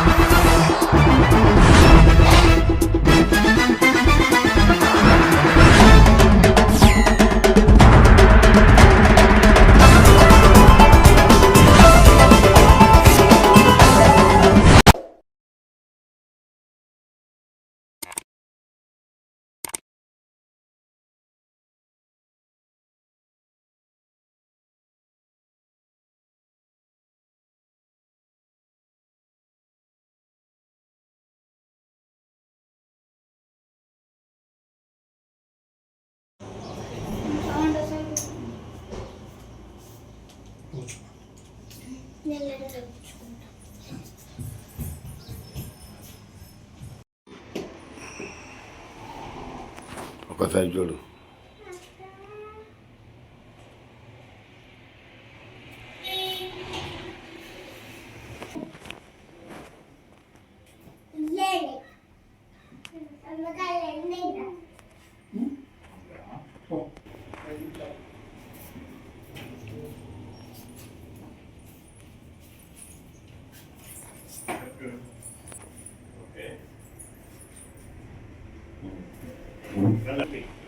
Música ఒకసారి చూడు. Total mm-hmm. mm-hmm.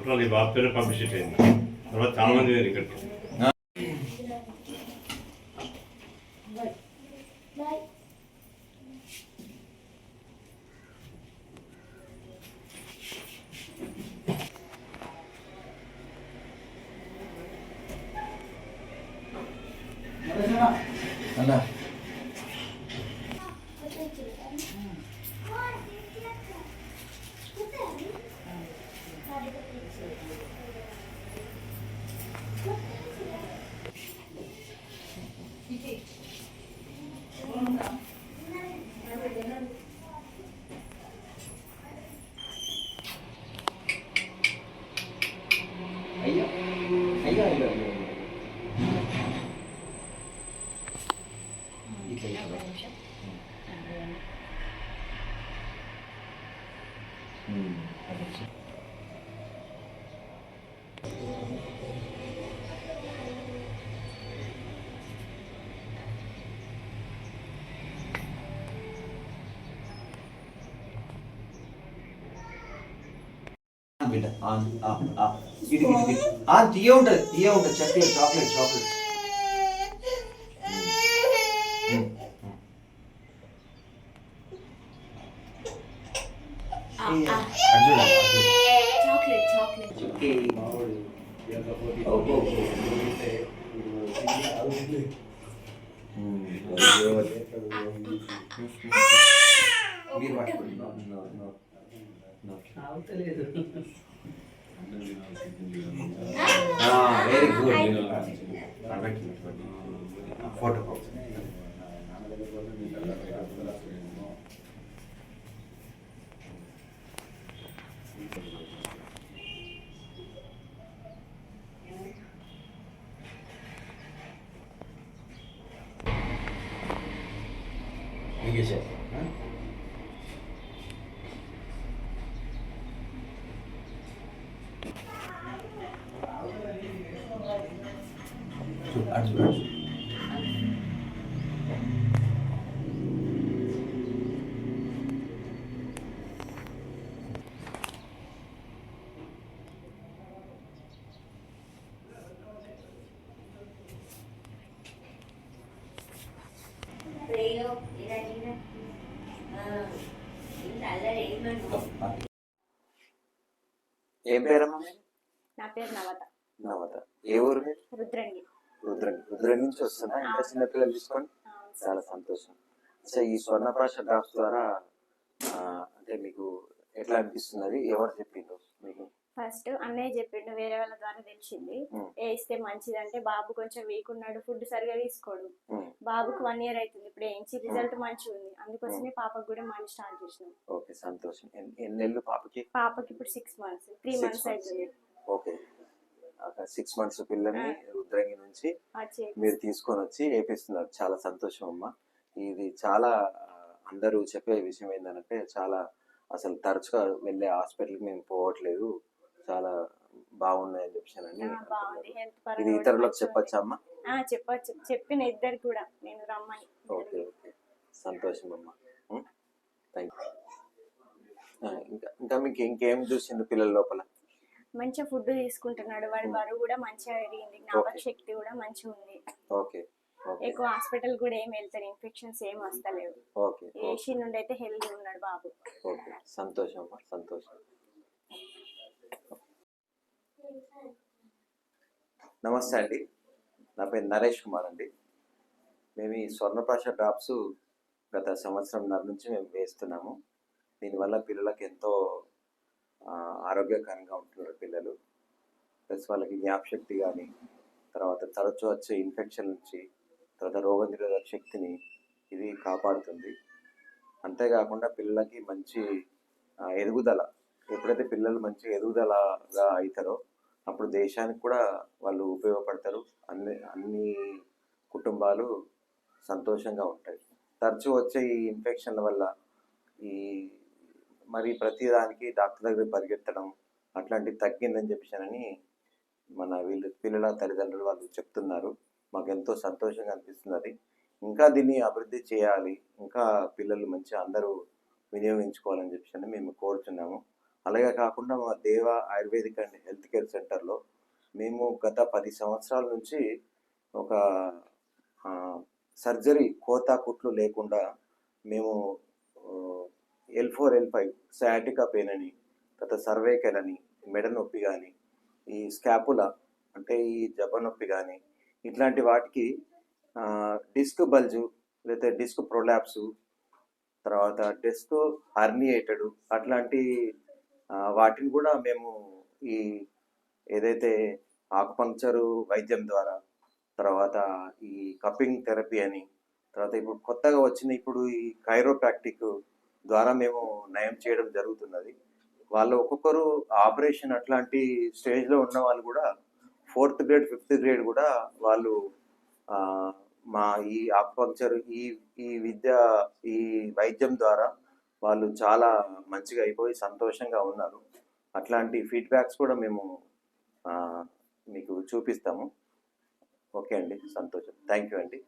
ఈ బాబు పేరు పబ్లిసిటీ అయింది తర్వాత చాలా మంది Ah, ah, ah. Eat, eat, eat. Ah, the old, the old, the chocolate, chocolate, chocolate. Very good photo ఇంకే చూడు అటు చూడు అటు చూడు. ఏం పేరమ్మా మీరు? నా పేరు నవత నవత ఏ ఊరు మీరు రుద్రంగి రుద్రంగి నుంచి వస్తున్నా. ఇంకా చిన్న పిల్లలు తీసుకొని చాలా సంతోషం. సో ఈ స్వర్ణప్రాశ డ్రాప్స్ ద్వారా అంటే మీకు ఎట్లా అనిపిస్తున్నది ఎవరు చెప్పిండ్రు మీకు? ఫస్ట్ అన్నయ్య చెప్పిండు వేరే వాళ్ళ ద్వారా తెలిసింది. ఏ ఇస్తే మంచిది అంటే బాబు కొంచెం వీక్ ఉన్నాడు ఫుడ్ సరిగా తీసుకోడు. బాబుకు వన్ ఇయర్ అవుతుంది ఇప్పుడు ఏంచి రిజల్ట్ మంచిగా ఉంది. అందుకోసమే పాపకు కూడా మనీ స్టార్ట్ చేసినాం. ఓకే సంతోషం. ఎన్ని నెలలు పాపకి? పాపకి ఇప్పుడు సిక్స్ మంత్స్ త్రీ మంత్స్. అవుతుంది ఓకే. సిక్స్ మంత్స్ పిల్లల్ని రుద్రంగి నుంచి మీరు తీసుకొని వచ్చి వేపిస్తున్నారు. చాలా సంతోషం అమ్మా. ఇది చాలా అందరూ చెప్పే విషయం ఏంటంటే చాలా అసలు తరచుగా వెళ్ళే హాస్పిటల్కి మేము పోవట్లేదు. చాలా బాగున్నాయని చెప్పానని ఇది ఇతరులకు చెప్పచ్చా అమ్మా? చెప్పొచ్చు. చెప్పిన ఇద్దరు కూడా. నేను రమ్మని ఓకే ఓకే. సంతోషం అమ్మా. థ్యాంక్ యూ ఇంకా ఇంకా మీకు ఇంకేం చూసిండు పిల్లల లోపల? మంచిగా ఫుడ్ తీసుకుంటున్నాడు. వాడి బరువు కూడా మంచిగా పెరిగింది. జ్ఞాపక శక్తి కూడా మంచిగా ఉంది. ఓకే ఎక్కువ హాస్పిటల్ కూడా ఏం వెళ్తారు? ఇన్ఫెక్షన్స్ ఏం వస్తలేవు. ఓకే ఏసీ నుండి అయితే హెల్దీ ఉన్నాడు బాబు. ఓకే సంతోషం సంతోషం. నమస్తే అండి. నా పేరు నరేష్ కుమార్ అండి. మేము ఈ స్వర్ణప్రాశ డ్రాప్స్ గత సంవత్సరంన్నర నుంచి మేము వేస్తున్నాము. దీనివల్ల పిల్లలకు ఎంతో ఆరోగ్యకరంగా ఉంటున్నారు పిల్లలు. ప్లస్ వాళ్ళకి జ్ఞాపశక్తి కానీ తర్వాత తరచూ వచ్చే ఇన్ఫెక్షన్ నుంచి తర్వాత రోగనిరోధక శక్తిని ఇది కాపాడుతుంది. అంతేకాకుండా పిల్లలకి మంచి ఎదుగుదల ఎప్పుడైతే పిల్లలు మంచి ఎదుగుదలగా అవుతారో అప్పుడు దేశానికి కూడా వాళ్ళు ఉపయోగపడతారు. అన్ని అన్ని కుటుంబాలు సంతోషంగా ఉంటాయి. తరచూ వచ్చే ఈ ఇన్ఫెక్షన్ల వల్ల ఈ మరి ప్రతిదానికి డాక్టర్ దగ్గర పరిగెత్తడం అట్లాంటివి తగ్గిందని చెప్పానని మన వీళ్ళు పిల్లల తల్లిదండ్రులు వాళ్ళు చెప్తున్నారు. మాకు ఎంతో సంతోషంగా అనిపిస్తున్నది ఇంకా దీన్ని అభివృద్ధి చేయాలి. ఇంకా పిల్లలు మంచిగా అందరూ వినియోగించుకోవాలని చెప్పి మేము కోరుతున్నాము అలాగే కాకుండా మా దేవ ఆయుర్వేదిక్ అండ్ హెల్త్ కేర్ సెంటర్లో మేము గత పది సంవత్సరాల నుంచి ఒక సర్జరీ కోతా కుట్లు లేకుండా మేము L four L five sciatica pain అని తర్వాత సర్వైకల్ అని మెడ నొప్పి కానీ ఈ స్కాపులా అంటే ఈ జబ్బ నొప్పి కానీ ఇట్లాంటి వాటికి డిస్క్ బల్జు లేకపోతే డిస్క్ ప్రొలాప్సు తర్వాత డిస్క్ హర్నియేటెడ్ అట్లాంటి వాటిని కూడా మేము ఈ ఏదైతే ఆకుపంక్చరు వైద్యం ద్వారా తర్వాత ఈ కప్పింగ్ థెరపీ అని తర్వాత ఇప్పుడు కొత్తగా వచ్చిన ఇప్పుడు ఈ కైరోప్రాక్టిక్ ద్వారా మేము నయం చేయడం జరుగుతున్నది. వాళ్ళు ఒక్కొక్కరు ఆపరేషన్ అట్లాంటి స్టేజ్లో ఉన్న వాళ్ళు కూడా ఫోర్త్ గ్రేడ్ ఫిఫ్త్ గ్రేడ్ కూడా వాళ్ళు మా ఈ ఆక్వాకల్చర్ ఈ ఈ విద్య ఈ వైద్యం ద్వారా వాళ్ళు చాలా మంచిగా అయిపోయి సంతోషంగా ఉన్నారు. అట్లాంటి ఫీడ్బ్యాక్స్ కూడా మేము మీకు చూపిస్తాము. ఓకే అండి సంతోషం. థ్యాంక్ యూ అండి.